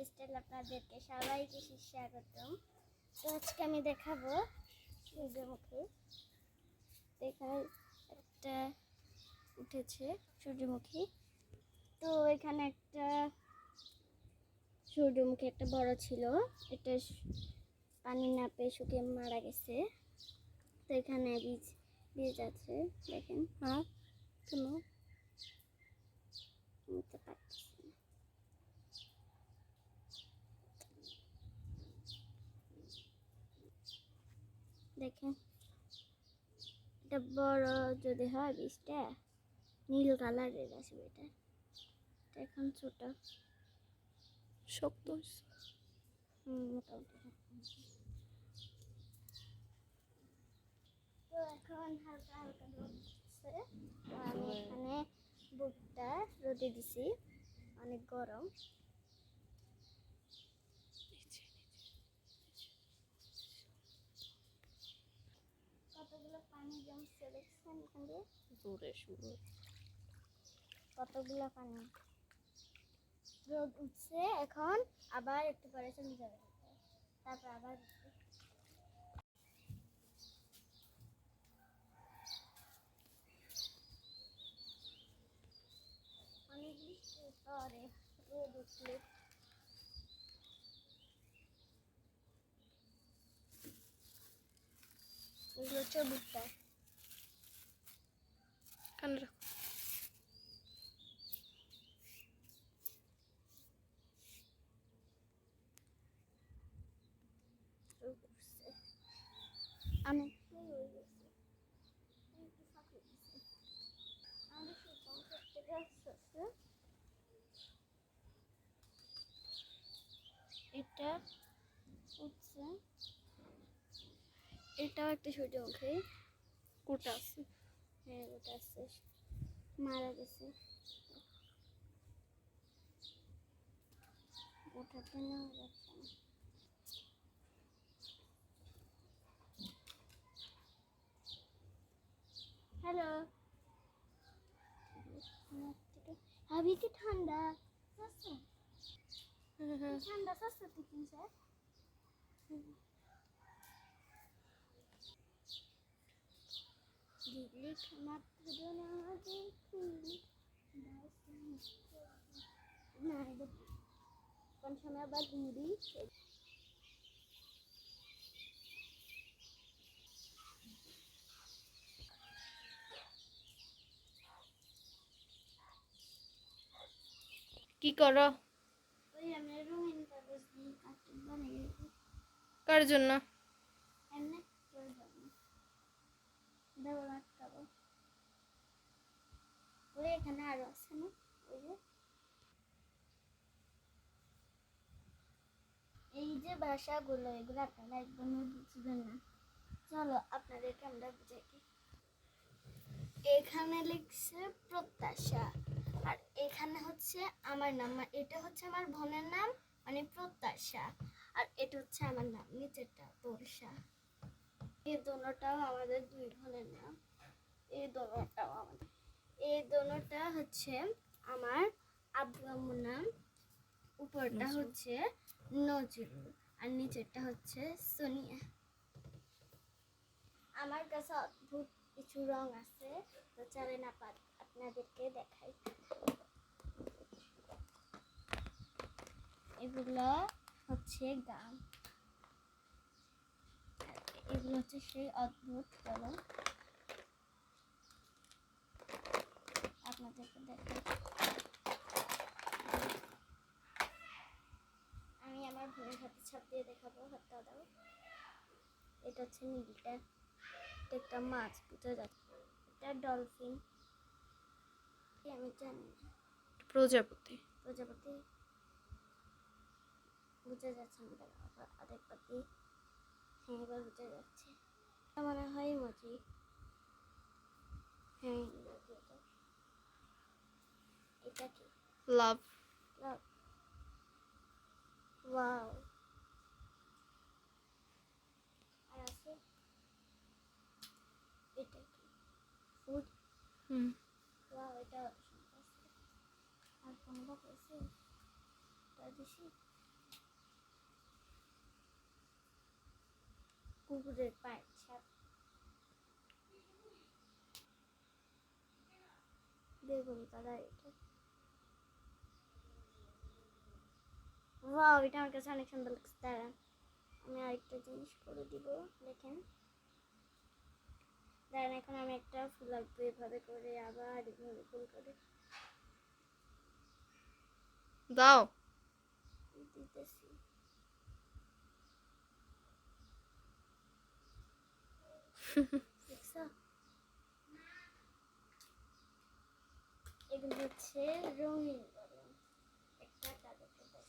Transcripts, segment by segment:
Lifestyle আপনাদেরকে সবাইকে স্বাগতম। তো আজকে আমি দেখাবো সূর্যমুখী তো এখানে একটা উঠেছে সূর্যমুখী। তো এখানে একটা সূর্যমুখী একটা বড় ছিল। এটা পানি না পেয়ে শুকিয়ে মারা গেছে। তো এখানে বীজ বীজ আছে। দেখেন হ্যাঁ কেন পারছি দেখেন। এটা বড় যদি হয় বীজটা নীল কালারের আসবে এটা এটা এখন ছোট। শক্ত মোটামুটি। তো এখন হালকা হালকা রোদ উঠছে। আমি এখানে বুটটা রোদে দিছি। অনেক গরম কতগুলো পানি জমছে কতগুলো পানি? রোদ এখন, আবার একটু পরে চলে যাবে। তারপর আবার। অনেক বৃষ্টির পরে রোদ উঠলে। এগুলো চবুকটা কানে রাখো শুরু করছে অনেক হয়ে গেছে একটু ফাঁকা দিছে আমাদের সেই টাকা আছে এটা হচ্ছে এটাও একটা সূর্যমুখী। কোটা আছে। হ্যাঁ ওটা আছে। মারা গেছে। হ্যালো। আবি কি ঠান্ডা ঠান্ডা সস্তা তো কিনছে দিদি মাত্র আমাদের কোন সময় আবার মুড়ি কি করো কার জন্য? ওই এখানে আরও আছে না? ওই যে। এই যে ভাষাগুলো এগুলো আপনারা একদমই বুঝবেন না। চলো, আপনাদেরকে আমরা বুঝাই। এখানে লিখছে প্রত্যাশা। আর এখানে হচ্ছে আমার নাম। এটা হচ্ছে আমার বোনের নাম মানে প্রত্যাশা। আর এটা হচ্ছে আমার নাম, নিচেরটা বর্ষা এই দোনোটাও আমাদের দুই বোনের নাম। এই দোনোটাও আমাদের। এই দোনোটা হচ্ছে আমার আব্বু আম্মুর নাম। উপরটা হচ্ছে নজরুল আর নিচেরটা হচ্ছে সোনিয়া। আমার কাছে অদ্ভুত কিছু রং আছে তো চলেন আপাত আপনাদেরকে দেখাই। এগুলো হচ্ছে গান এগুলো হচ্ছে সেই অদ্ভুত রং আপনাদেরকে দেখাই আমি আমার বোনের হাতে ছাপ দিয়ে দেখাবো হাতটা দাও। এটা হচ্ছে নীলটা এটা একটা মাছ বোঝা যাচ্ছে। এটা ডলফিন। আমি জানি না। প্রজাপতি। প্রজাপতি। বোঝা যাচ্ছে না আবার আরেকবার দিই হ্যাঁ এবার বোঝা যাচ্ছে। মনে হয় ইমোজি। হ্যাঁ এটা। কি? লাভ। Look. Wow. হুম। ওয়াও আর কোনটা কুকুরের পায়ের ছাপ। দেখুন দাদা এটা। ওয়াও, এটা আমার কাছে অনেক সুন্দর লাগছে। দাঁড়ান, আমি আরেকটা জিনিস করে দিব, দেখেন। দাঁড়ান এখন আমি একটা ফুল আঁকবো এভাবে করে আবার এভাবে ফুল করে। দাও। দিতেছি। এগুলো হচ্ছে রঙিন বলুন একটা কাগজ আছে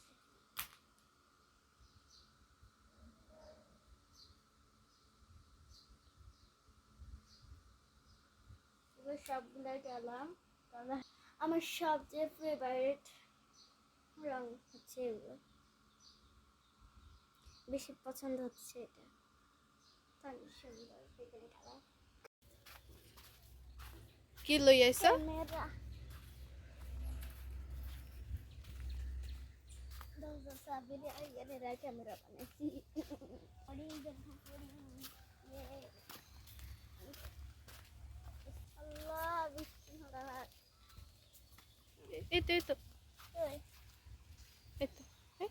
এবার সবগুলো গেলাম আমার সবচেয়ে ফেভারিট রং হচ্ছে এগুলো। বেশি পছন্দ হচ্ছে এটা। অনেক সুন্দর বেগুনি কালার। কি লই আইছ ক্যামেরা। বানাইছি। এই তো এই তো। ওই এই তো এই।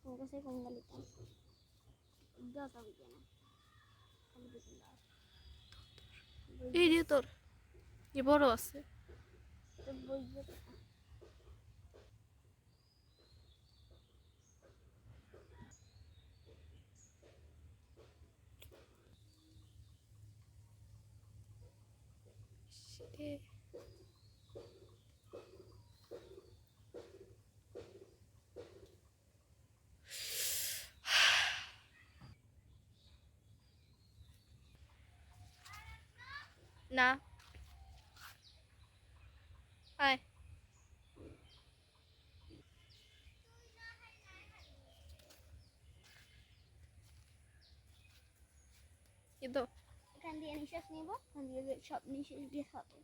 কোন কাছে কোন গালিতাম দাদা বুঝে না। খালি বুঝে না। এই যে তোর এ বড় আছে। তো বুঝবে তো। এ, না আয় কি দাও এখান দিয়ে নিঃশ্বাস নিব এখান দিয়ে সব নিঃশ্বাস দিয়ে হবে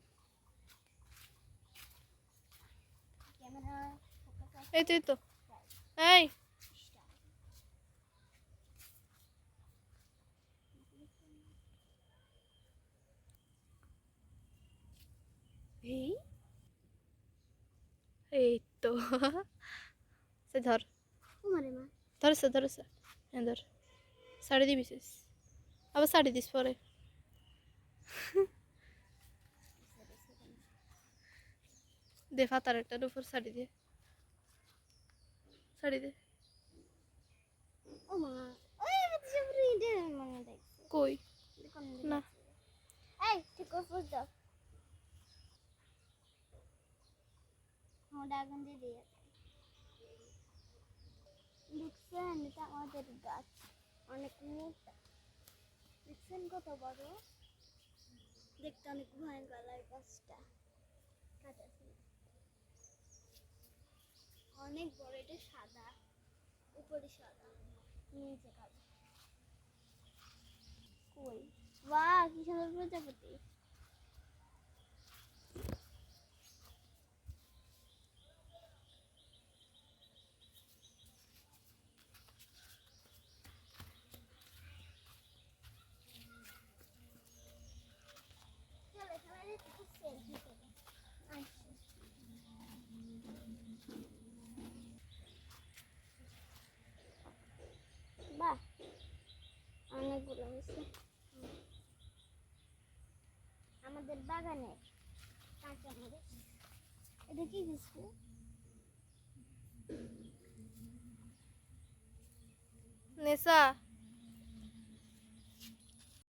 এই তো এই তো এই এই তো সে ধর ধরেছে ধরেছে ধর শাড়ি দিবি আবার শাড়ি দিস পরে দে ফাতার একটার উপর শাড়ি দে শাড়ি দে কই না এই ঠিক ফুস দাও আমার আগুন দিয়ে দিয়ে দেখছেন এটা আমাদের গাছ অনেক মোটা দেখছেন কত বড় দেখতে অনেক ভয়ঙ্কর লাগে গাছটা। কাটাছে অনেক বড়, এটা সাদা, উপরে সাদা, নিচে কালো। কই? বাহ, কি সুন্দর প্রজাপতি চলো এখানে একটু selfie করি। আচ্ছা। বাহ অনেকগুলো আমাদের বাগানের কাঁচা মরিচ এটা কি দিচ্ছে নেশা।